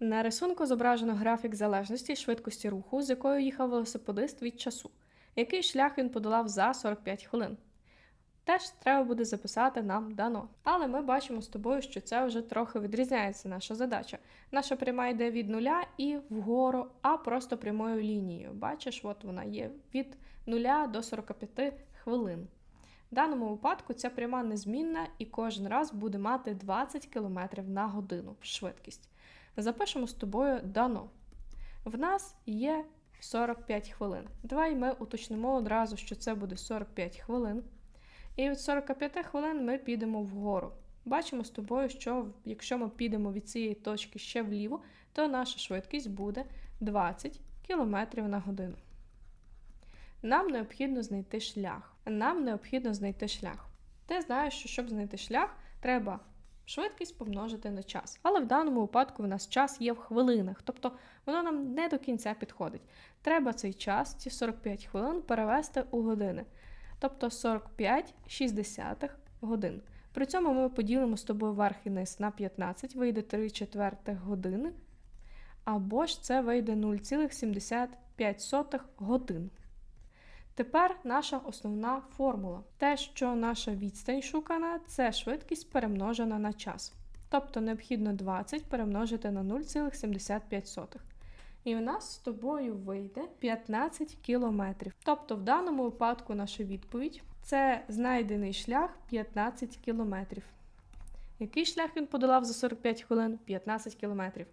На рисунку зображено графік залежності швидкості руху, з якою їхав велосипедист від часу, який шлях він подолав за 45 хвилин. Теж треба буде записати нам дано. Але ми бачимо з тобою, що це вже трохи відрізняється наша задача. Наша пряма йде від нуля і вгору, а просто прямою лінією. Бачиш, от вона є від 0 до 45 хвилин. В даному випадку ця пряма незмінна і кожен раз буде мати 20 км на годину швидкість. Запишемо з тобою дано. В нас є 45 хвилин. Давай ми уточнимо одразу, що це буде 45 хвилин. І від 45 хвилин ми підемо вгору. Бачимо з тобою, що якщо ми підемо від цієї точки ще вліво, то наша швидкість буде 20 км на годину. Нам необхідно знайти шлях. Нам необхідно знайти шлях. Ти знаєш, що щоб знайти шлях, треба швидкість помножити на час. Але в даному випадку в нас час є в хвилинах, тобто воно нам не до кінця підходить. Треба цей час, ці 45 хвилин, перевести у години, тобто 45 60 годин. При цьому ми поділимо з тобою верх і низ на 15, вийде 3 четвертих години, або ж це вийде 0,75 годин. Тепер наша основна формула. Те, що наша відстань шукана, це швидкість перемножена на час. Тобто необхідно 20 перемножити на 0,75. І у нас з тобою вийде 15 кілометрів. Тобто, в даному випадку наша відповідь це знайдений шлях 15 кілометрів. Який шлях він подолав за 45 хвилин? 15 кілометрів.